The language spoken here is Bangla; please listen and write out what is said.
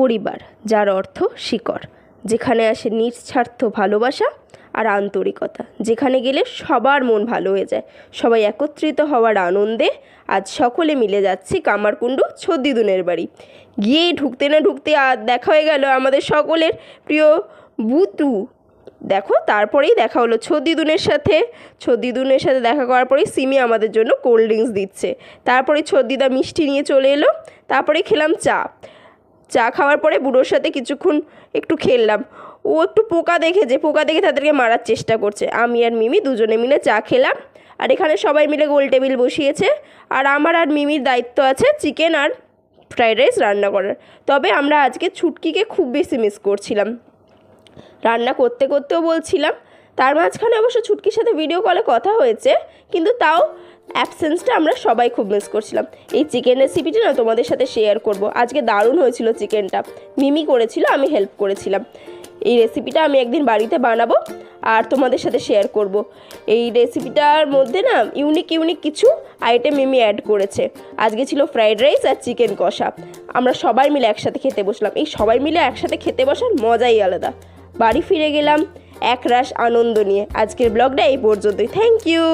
পরিবার, যার অর্থ শিকড়, যেখানে আসে নিঃস্বার্থ ভালোবাসা আর আন্তরিকতা, যেখানে গেলে সবার মন ভালো হয়ে যায়। সবাই একত্রিত হওয়ার আনন্দে আজ সকলে মিলে যাচ্ছি কামারকুণ্ডু ছদ্দিদুনের বাড়ি। গিয়েই ঢুকতে না ঢুকতে আর দেখা হয়ে গেল আমাদের সকলের প্রিয় বুতু দেখো, তারপরেই দেখা হলো ছদ্দিদুনের সাথে। ছদ্দিদুনের সাথে দেখা করার পরেই সিমি আমাদের জন্য কোল্ড ড্রিঙ্কস দিচ্ছে। তারপরে ছদ্দিদা মিষ্টি নিয়ে চলে এলো। তারপরে খেলাম চা। চা খাওয়ার পরে বুড়োর সাথে কিছুক্ষণ একটু খেললাম। ও একটু পোকা দেখেছে পোকা দেখে তাদেরকে মারার চেষ্টা করছে। আমি আর মিমি দুজনে মিলে চা খেলাম। আর এখানে সবাই মিলে গোল টেবিল বসিয়েছে। আর আমার আর মিমির দায়িত্ব আছে চিকেন আর ফ্রাইড রাইস রান্না করার। তবে আমরা আজকে ছুটকিকে খুব বেশি মিস করছিলাম। রান্না করতে করতেও বলছিলাম তার মাঝখানে অবশ্য ছুটকির সাথে ভিডিও কলে কথা হয়েছে, কিন্তু তাও অ্যাবসেন্সটা আমরা সবাই খুব মিস করছিলাম। এই চিকেন রেসিপিটা না তোমাদের সাথে শেয়ার করব। আজকে দারুণ হয়েছিল চিকেনটা মিমি করেছিল, আমি হেল্প করেছিলাম। এই রেসিপিটা আমি একদিন বাড়িতে বানাবো আর তোমাদের সাথে শেয়ার করব। এই রেসিপিটার মধ্যে না ইউনিক ইউনিক কিছু আইটেম মিমি অ্যাড করেছে। আজকে ছিল ফ্রাইড রাইস আর চিকেন কষা। আমরা সবাই মিলে একসাথে খেতে বসলাম। এই সবাই মিলে একসাথে খেতে বসার মজাই আলাদা। বাড়ি ফিরে গেলাম একরাশ আনন্দ নিয়ে। আজকের ব্লগটা এই পর্যন্তই। Thank you